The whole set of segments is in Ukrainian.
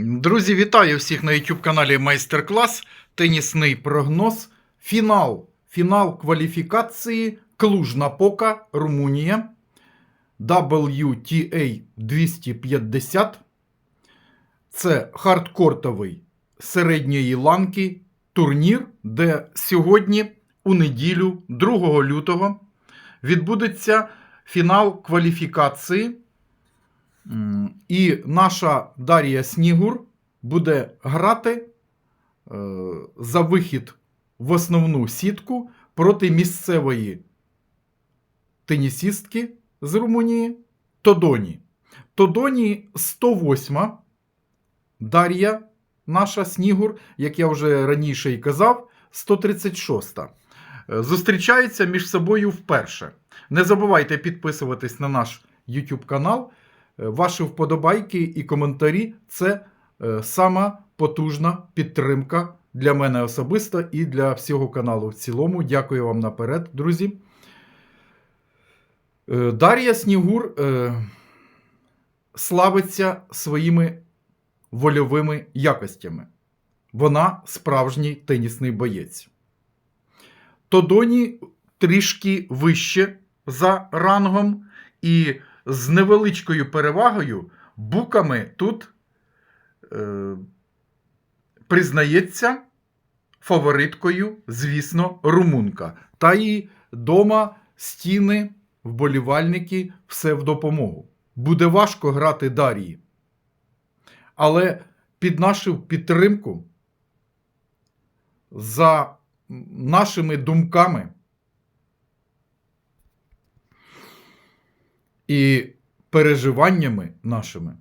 Друзі, вітаю всіх на YouTube каналі Майстер-клас. Тенісний прогноз. Фінал. Фінал кваліфікації Клужна Пока, Румунія. WTA 250. Це хардкортовий середньої ланки турнір, де сьогодні, у неділю, 2 лютого, відбудеться фінал кваліфікації. І наша Дар'я Снігур буде грати е, за вихід в основну сітку проти місцевої тенісістки з Румунії Тодоні. Тодоні 108 Дар'я, наша Снігур, як я вже раніше і казав, 136. Е, Зустрічаються між собою вперше. Не забувайте підписуватись на наш YouTube канал. Е, Ваші вподобайки і коментарі це е, сама потужна підтримка для мене особисто і для всього каналу в цілому. Дякую вам наперед, друзі. Е, Дар'я Снігур славиться своїми вольовими якостями. Вона справжній тенісний боєць. Тодоні трішки вище за рангом, і з невеличкою перевагою буками тут е, признається фавориткою, звісно, румунка. Та і дома стіни, вболівальники, все в допомогу. Буде важко грати Дарії. Але під нашу підтримку за нашими думками і переживаннями нашими,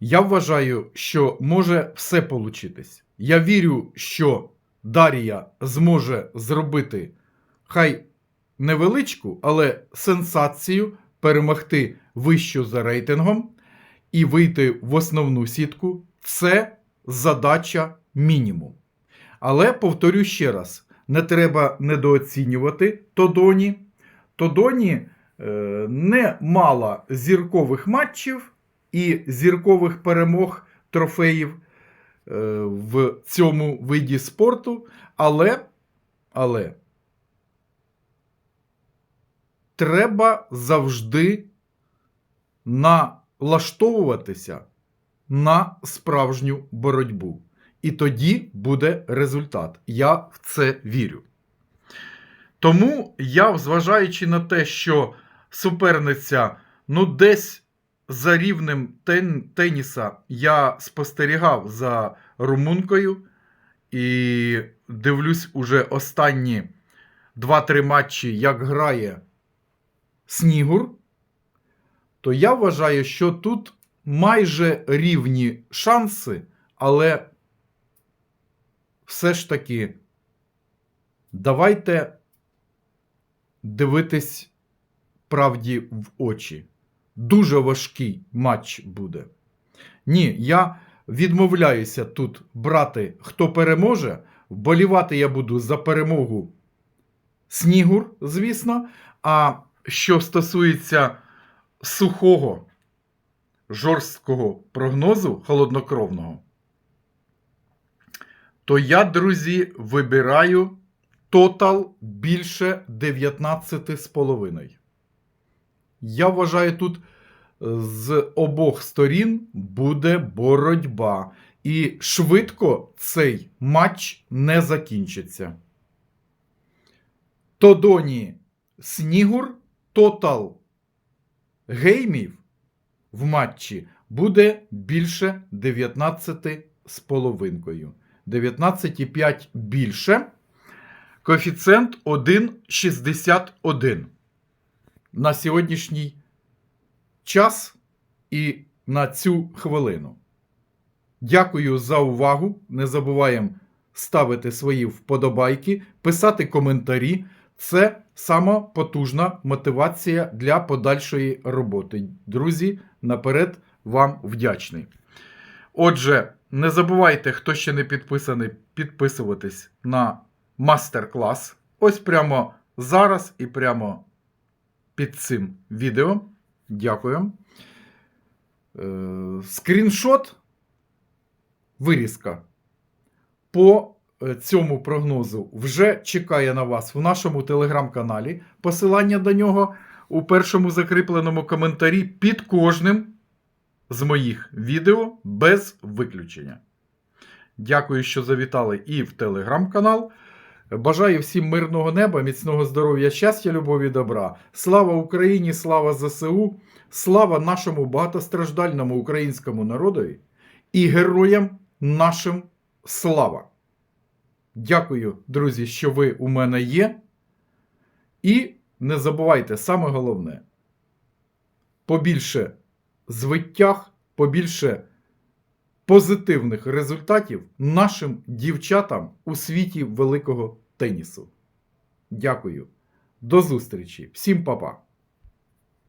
я вважаю, що може все получитись. Я вірю, що Дарія зможе зробити хай невеличку, але сенсацію перемогти вищу за рейтингом і вийти в основну сітку. Це задача мінімум. Але повторю ще раз: не треба недооцінювати Тодоні. Тодоні не мала зіркових матчів і зіркових перемог трофеїв е, в цьому виді спорту, але, але треба завжди налаштовуватися на справжню боротьбу. І тоді буде результат. Я в це вірю. Тому я, зважаючи на те, що суперниця, ну, десь за рівнем тен- теніса я спостерігав за румункою і дивлюсь уже останні 2-3 матчі, як грає Снігур, то я вважаю, що тут майже рівні шанси, але все ж таки давайте дивитись правді в очі. Дуже важкий матч буде. Ні, я відмовляюся тут брати, хто переможе. Вболівати я буду за перемогу Снігур, звісно. А що стосується сухого, жорсткого прогнозу холоднокровного, то я, друзі, вибираю тотал більше 19,5. Я вважаю, тут з обох сторін буде боротьба. І швидко цей матч не закінчиться. Тодоні Снігур тотал геймів в матчі буде більше 19 з половинкою. 19,5 більше. Коефіцієнт 1,61 на сьогоднішній час і на цю хвилину. Дякую за увагу. Не забуваємо ставити свої вподобайки, писати коментарі. Це сама потужна мотивація для подальшої роботи. Друзі, наперед вам вдячний. Отже, не забувайте, хто ще не підписаний, підписуватись на мастер-клас. Ось прямо зараз і прямо під цим відео. Дякую. Е, скріншот вирізка по е, цьому прогнозу вже чекає на вас в нашому телеграм-каналі. Посилання до нього у першому закріпленому коментарі під кожним з моїх відео без виключення. Дякую, що завітали і в телеграм-канал. Бажаю всім мирного неба, міцного здоров'я, щастя, любові, добра. Слава Україні, слава ЗСУ, слава нашому багатостраждальному українському народові і героям нашим слава. Дякую, друзі, що ви у мене є. І не забувайте, саме головне: побільше звиттях, побільше позитивних результатів нашим дівчатам у світі великого тенісу. Дякую. До зустрічі. Всім па-па.